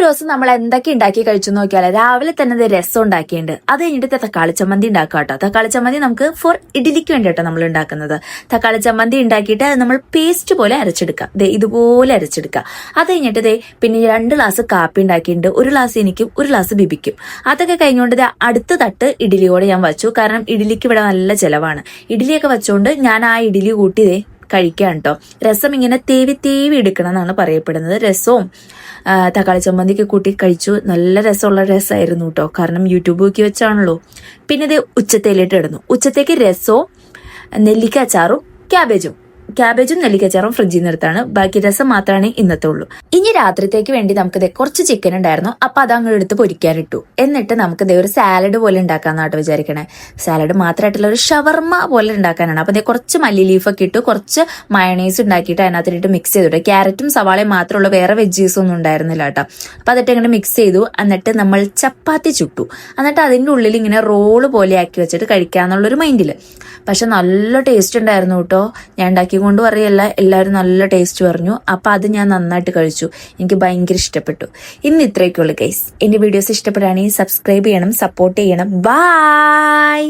ഒരു ദിവസം നമ്മൾ എന്തൊക്കെ ഉണ്ടാക്കി കഴിച്ചു നോക്കിയാൽ രാവിലെ തന്നെ ദേ രസം ഉണ്ടാക്കിയിട്ടുണ്ട്. അത് കഴിഞ്ഞിട്ട് തക്കാളി ചമ്മന്തി ഉണ്ടാക്കുക കേട്ടോ. തക്കാളി ചമ്മന്തി നമുക്ക് ഫോർ ഇഡ്ഡലിക്ക് വേണ്ടിയിട്ടോ നമ്മൾ ഉണ്ടാക്കുന്നത്. തക്കാളി ചമ്മന്തി ഉണ്ടാക്കിയിട്ട് നമ്മൾ പേസ്റ്റ് പോലെ അരച്ചെടുക്കുക. ദേ ഇതുപോലെ അരച്ചെടുക്കുക. അത് കഴിഞ്ഞിട്ട് ദേ പിന്നെ രണ്ട് ഗ്ലാസ് കാപ്പി ഉണ്ടാക്കിയിട്ടുണ്ട്. ഒരു ഗ്ലാസ് എനിക്കും ഒരു ഗ്ലാസ് ബിബിക്കും. അതൊക്കെ കഴിഞ്ഞുകൊണ്ട് ദേ അടുത്ത തട്ട് ഇഡ്ഡലിയോടെ ഞാൻ വച്ചു. കാരണം ഇഡ്ഡലിക്ക് ഇവിടെ നല്ല ചിലവാണ്. ഇഡ്ഡലിയൊക്കെ വെച്ചുകൊണ്ട് ഞാൻ ആ ഇഡ്ഡലി കൂട്ടി ദേ കഴിക്കാൻ കേട്ടോ രസം ഇങ്ങനെ തേവി തേവി എടുക്കണം എന്നാണ് പറയപ്പെടുന്നത്. രസവും തക്കാളി ചമ്മന്തിക്ക് കൂട്ടി കഴിച്ചു. നല്ല രസമുള്ള രസമായിരുന്നു കേട്ടോ. കാരണം യൂട്യൂബ് നോക്കി വെച്ചാണല്ലോ. പിന്നെ ഇത് ഉച്ചത്തേലിട്ട് ഇടുന്നു ഉച്ചത്തേക്ക് രസവും നെല്ലിക്ക അച്ചാറും ക്യാബേജും. ക്യാബേജും നെല്ലിക്കച്ചാറും ഫ്രിഡ്ജിൽ നിന്ന് എടുത്താണ്. ബാക്കി രസം മാത്രമാണ് ഇന്നത്തെ ഉള്ളൂ. ഇനി രാത്രിത്തേക്ക് വേണ്ടി നമുക്ക് കുറച്ച് ചിക്കൻ ഉണ്ടായിരുന്നു. അപ്പൊ അത് അങ്ങോട്ട് എടുത്ത് പൊരിക്കാനിട്ടു. എന്നിട്ട് നമുക്ക് ദേ ഒരു സാലഡ് പോലെ ഉണ്ടാക്കാന്നാട്ടോ വിചാരിക്കണേ. സാലഡ് മാത്രമായിട്ടുള്ള ഒരു ഷവർമ പോലെ ഉണ്ടാക്കാനാണ്. അപ്പൊ കുറച്ച് മല്ലി ലീഫൊക്കെ ഇട്ടു. കുറച്ച് മയണൈസ് ഉണ്ടാക്കിയിട്ട് അതിനകത്തിട്ട് മിക്സ് ചെയ്തിട്ട് ക്യാരറ്റും സവാളയും മാത്രമുള്ള വേറെ വെജീസ് ഒന്നും ഉണ്ടായിരുന്നില്ല കേട്ടോ അപ്പൊ അതിട്ട് ഇങ്ങനെ മിക്സ് ചെയ്തു. എന്നിട്ട് നമ്മൾ ചപ്പാത്തി ചുട്ടു. എന്നിട്ട് അതിന്റെ ഉള്ളിൽ ഇങ്ങനെ റോൾ പോലെ ആക്കി വെച്ചിട്ട് കഴിക്കാന്നുള്ളൊരു മൈൻഡിൽ പക്ഷെ നല്ല ടേസ്റ്റ് ഉണ്ടായിരുന്നു കേട്ടോ ഞാൻ ഉണ്ടാക്കിക്കൊണ്ട് പറയല്ല എല്ലാവരും നല്ല ടേസ്റ്റ് പറഞ്ഞു. അപ്പോൾ അത് ഞാൻ നന്നായിട്ട് കഴിച്ചു. എനിക്ക് ഭയങ്കര ഇഷ്ടപ്പെട്ടു. ഇന്ന് ഇത്രയൊക്കെയുള്ളൂ ഗൈസ് എന്റെ വീഡിയോസ് ഇഷ്ടപ്പെടുകയാണെങ്കിൽ സബ്സ്ക്രൈബ് ചെയ്യണം സപ്പോർട്ട് ചെയ്യണം. ബായ്